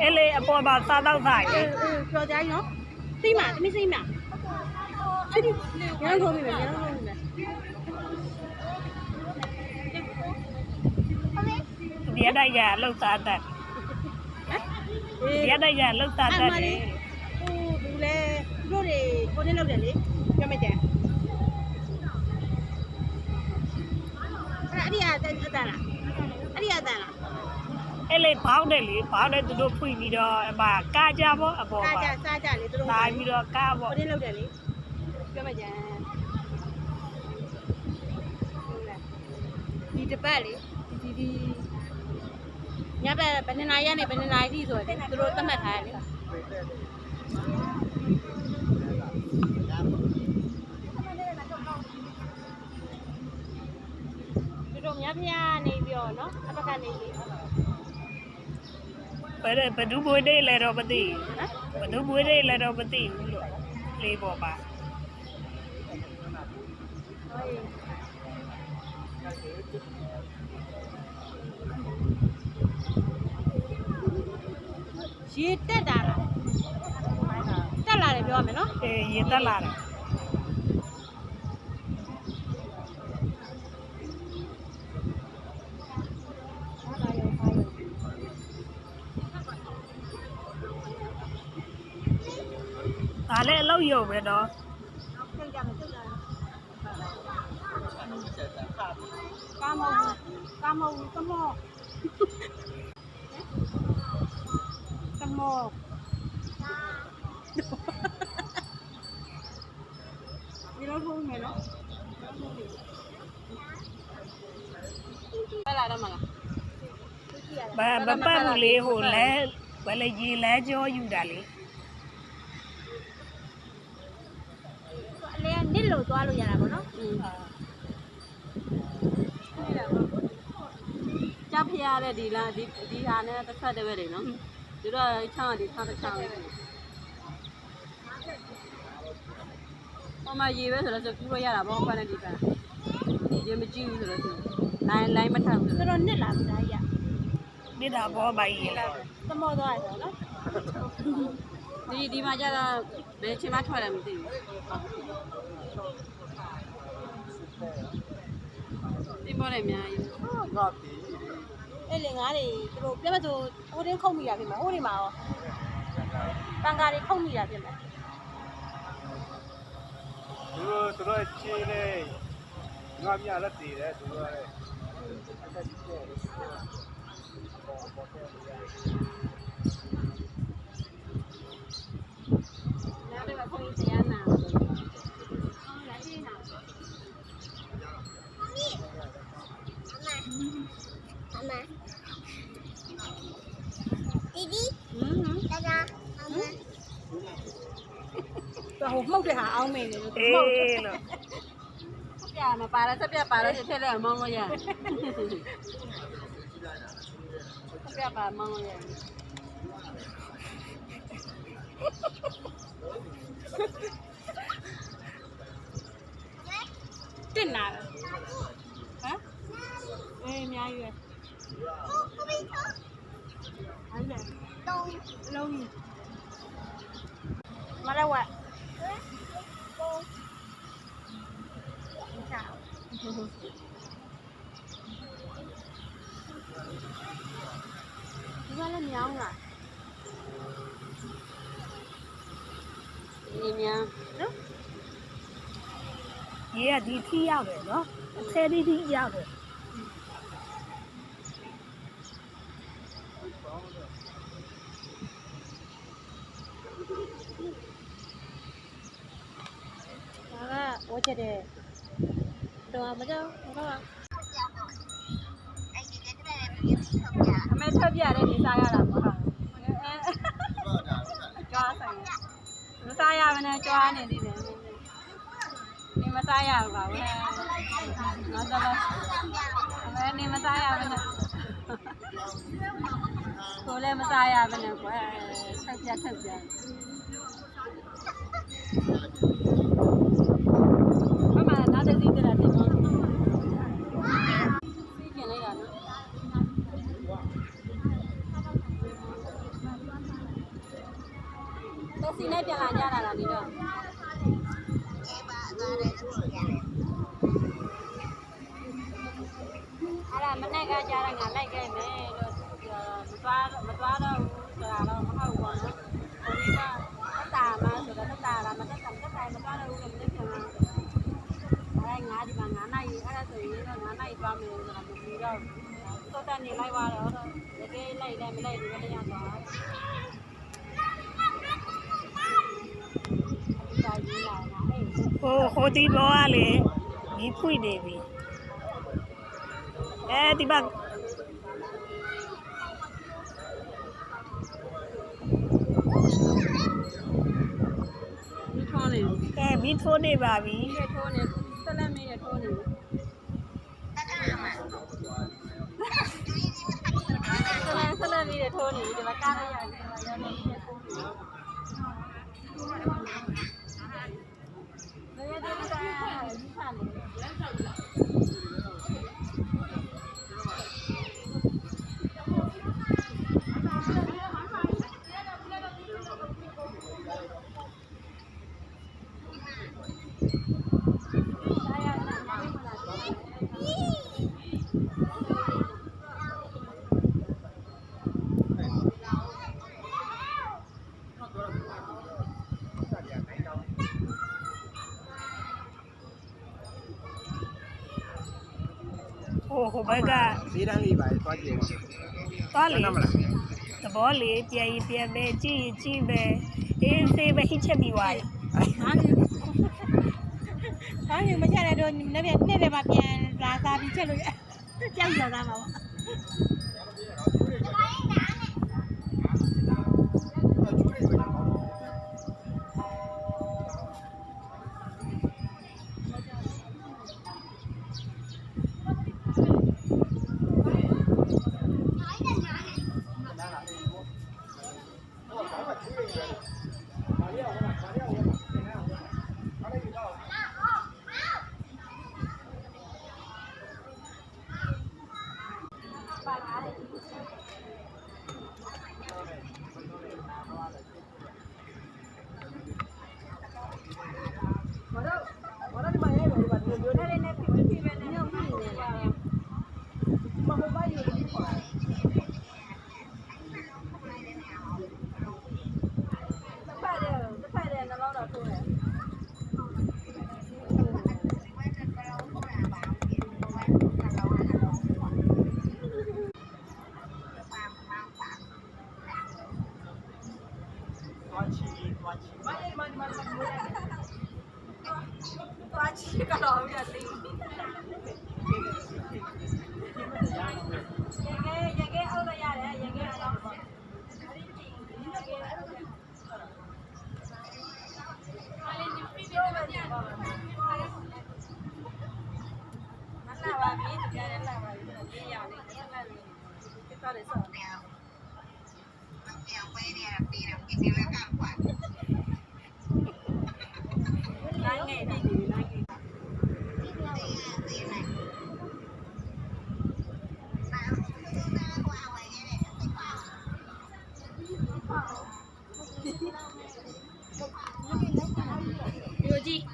အဲ့လေအပေါ်မှာစားတော့ဆိုင်တယ်ကျော်ကြိုင်းနော်စိတ်မသမီးစိတ်မအဲ့ဒီရန်ကုန်ပြီမယ်ရန်ကုန်ပြီမယ်ဒီရတဲ့ရလှုပ်စားတတ်အေးဒီရတဲ့ရလှုပ်စားတတ်တယ်ဟိုဘူးလေသူတို့တွေကိုနေလောက်တယ်လေပြောမကြ အဲ့အဲ့ဒီအတန်အတန်လားအဲ့ဒီအတန်လားအဲ့လေဘောင်းတယ်လေဘောင်းတယ်သူတို့ဖွင့်ပြီးတော့အမကာကြပေါ့အပေါ်စားမှာကြစားကြလေသူတို့စားပြီးတော့ကာပေါ့ကိုနေလောက်တယ်လေပြောမကြဒီတပတ်လေဒီဒီညဘက်ဘယ်နှစ်နာရီကနေဘယ်နှစ်နာရီထိဆိုရင်သူတို့သတ်မှတ်ထားရတ မြတ်ဖျားနေပြီးတော့နော်အဘက်ကနေလေဘယ်ဘယ်သူမွေးနေလဲတော့မသိဘူးဘယ်သူမွေးနေလဲတော့မသိဘူးလို့လေးပေါ်ပါရေတက်တာလားတက်လာတယ်ပြောရမယ်နော်အေးရင်တက်လာတယ် ဒါ လည်းအလုပ်ရုံပဲနော်သိကြမယ်သိကြမယ်ကာမောကာမောကမောကမောဒီလိုထုံးမယ်နော်ပဲလာတော့မလားမမပတ်ဘူးလေဟိုလဲဘယ်လေရေလဲကြောယူတာလေ အလဲနစ်လို့ သွားလို့ရတာပေါ့နော်ကြဖရတဲ့ဒီလားဒီဒီဟာနဲ့တစ်ဖက်တစ်ဖက်တွေနော်သူတို့ချောင်းဒီချောင်းတစ်ချောင်းလေးဟောမရေပဲဆိုတော့ဆိုကူလို့ရတာပေါ့ဖက်နဲ့ဒီဖက်ရေမကြည့်ဘူးဆိုတော့လိုင်းလိုင်းမထဘူးဆိုတော့နစ်လာပြီဒါကြီးမိတာဘောပိုင်ရေလဲသမောသွားတယ်နော်ဒီဒီမှာကျတော့ဘယ်ချိန်မှထွက်တယ်မသိဘူး ဒီပေါ်တယ်အများကြီးငါတီးအဲ့လေငါးတွေသူတို့ပြတ်မဆိုဟိုတင်းခုတ်မိတာဖြစ်မှာဟိုတွေမှာရောပန်ကာတွေခုတ်မိတာဖြစ်မှာသူတို့သူတို့ချေးနေငါမြလက်တည်တယ်သူတို့လည်းအသက်ကြီးတယ် နားတွေမှာခုတ်စရာနာဟုတ်လားဒီနာဟင်းဟင်း တော့ဟိုမှုတ်တဲ့ဟာအောင်းမင်းနေလို့အေးမှုတ်လို့ပြမပါလားဆက်ပြပါလားဆက်လဲမောင်းလို့ရဆက်ပြပါမောင်းလို့ရတင်လာဟမ်အေးအများကြီးပဲဟုတ်တယ်လုံးကြီးမလာဝက်ချာ ဒီကလည်းမြောင်းလားဒီမြောင်းနော်ရေကဒီထိရောက်တယ်နော်အဆယ်ဒီထိရောက်တယ် ဒါက ဝတ်ချက်တဲ့တော့မကြောက်ဘာအမေထွက်ပြတဲ့ဒီစားရတာပေါ့ဟာကြွားဆိုင်မစားရမနဲ့ကြွားနေသေးတယ်ဒီမစားရဘူးပါဘူးငါတော့ဘယ်နေမစားရဘူးနဲ့ကိုလည်းမစားရဘူးနဲ့ကွယ်ဆက်ပြတ်ထက်ပြတ်မမနားတည်းတည်းတည်းတင်တော့စီးကျင်လိုက်တာနော်တက်စီနဲ့ပြန်လာကြတာလားဒီတော့အဲ့ဒါမနဲ့ကကြားတာငါလိုက်ခဲ့မယ်လို့မသွားမသွားတော့ဘူးဆိုတာတော့မဟုတ်ဘူးနော်။ဒီကတတာမဆိုတော့တတာလားမတတာတတာမသွားတော့ဘူးလို့မသိပြန်လား။အဲ့ငါဒီမှာငါနိုင် အဲ့ဒါဆိုရင်တော့ငါနိုင်သွားမယ်ဆိုတာမပြီးတော့တော့တန်နေလိုက်သွားတော့တကယ်လိုက်လည်းမလိုက်ဘူးလည်းရသွား။ဒါကြီးလာတာအေးဟိုဟိုဒီဘောကလေဒီဖွင့်နေပြီအဲဒီဘက်ဒီထုံးနေအဲမီးထိုးနေပါပြီဒီထုံးနေဆက်လက်မင်းရထုံးနေ ဆက်လက်ဆက်လက်မင်းရထုံးနေဒီမှာကားရရတယ်ဒီမှာရနေတယ်ထုံးနေလေရတဲ့တာဒီ ဘက်ကဈေးတန်းလေးပါသွားကြည့်ပါသွားလေနားမလားသဘောလေပြန်ရင်ပြန်ပဲကြည့်ရင်ကြည့်ပဲအေးစေးပဲဟိချက်ပြီးသွားပြီဘာလို့မချက်ရတော့နေ့နေ့နေ့တွေမှာပြန်လာစားပြီးချက်လို့ကြောက်ရတာမှာပေါ့ တစ်ဖက်တည်းတစ်ဖက်တည်းနှလုံးတော်ထိုးတယ် သွားချီသွားချီ သွားချီကတော့ပြတ်သိရေခဲရေခဲအောက်လို့ရတယ်ရေခဲအောက်ပါမလာပါဘူးဒီကနေ့လာပါဘူးဒီရောက်နေတယ်လာတယ် ဒီတော့လေဆောနိုင်ငယ်ပြီနိုင်ငယ်ယူကြည့်မော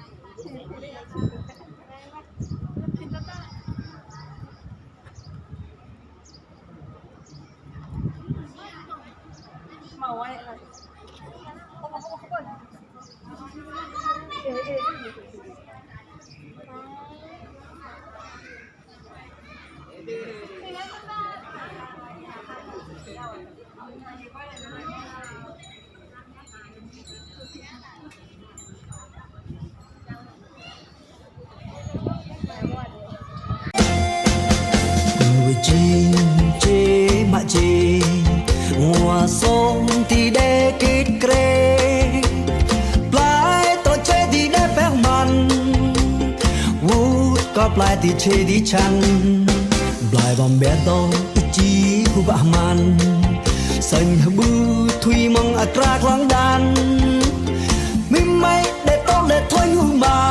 ม่ได้ต้องได้ทนหูมั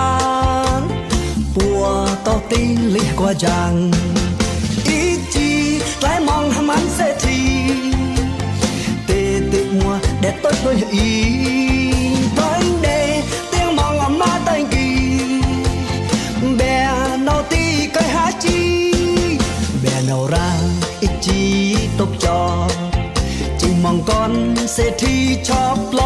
นปัวต่อตีเลียกว่าจัง อีจีกลายมองหามันเสียที tê tê mua để tôi đôi ý ตบจอจึงมองก่อนเศรษฐีชอบปล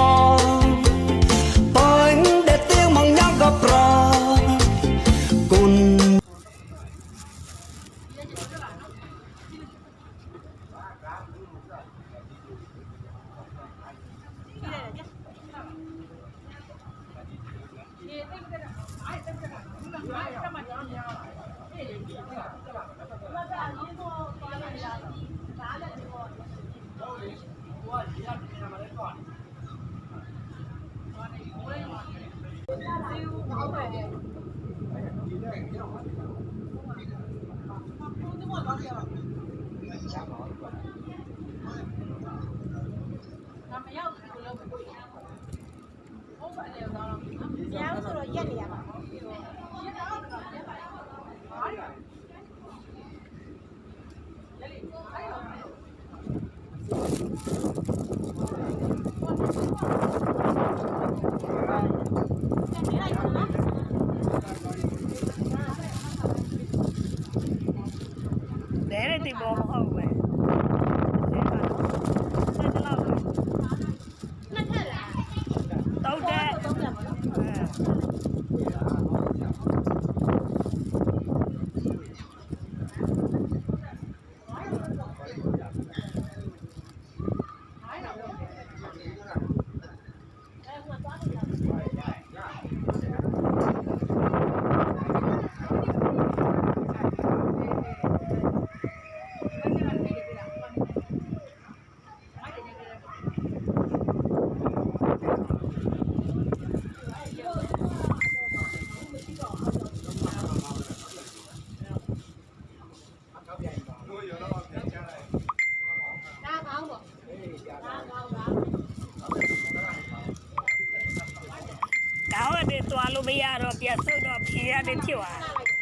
ညောင်းဆိုတော့ရက်နေရပါ လဲတဲ့တင်ပေါ်မဟုတ်ပဲလဲပါဆက်ကြလောက်ပဲ နှစ်ထက်လား တောက်တဲ့ သုံးတယ်ပါနော် ကောင်းတဲ့သွားလို့မရတော့ပြတ်ဆုတ်တော့ဖြေရတယ်ဖြစ်သွားတယ်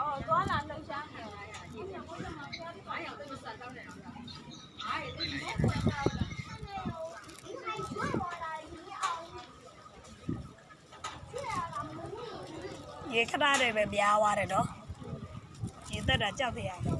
အော်သွားလာလှုပ်ရှားနေ ရေခဏတည်းပဲများသွားတယ်နော်ရေသက်တာကြောက်တယ်ရတယ်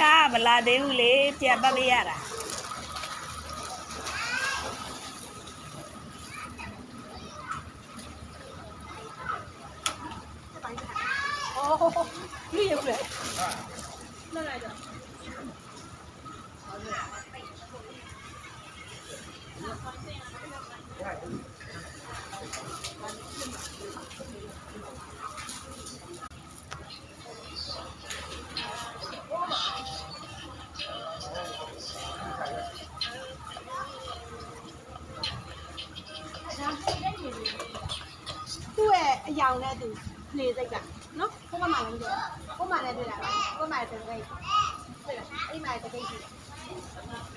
ကား မလာသေးဘူးလေပြန်ပတ်လိုက်ရတာ အယောင်နဲ့သူလေစိတ်ကနော်ကိုမမလည်းပြောကိုမလည်းတွေ့တာကိုမလည်းတကယ်တွေ့တာအဲ့မှာတကယ်ရှိတယ်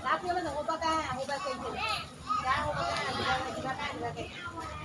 ဒါပြောလို့ဟိုဘက်ကဟိုဘက်ကိတ်တယ်ဒါဟိုဘက်ကဒီဘက်ကဒီဘက်ကဒီဘက်က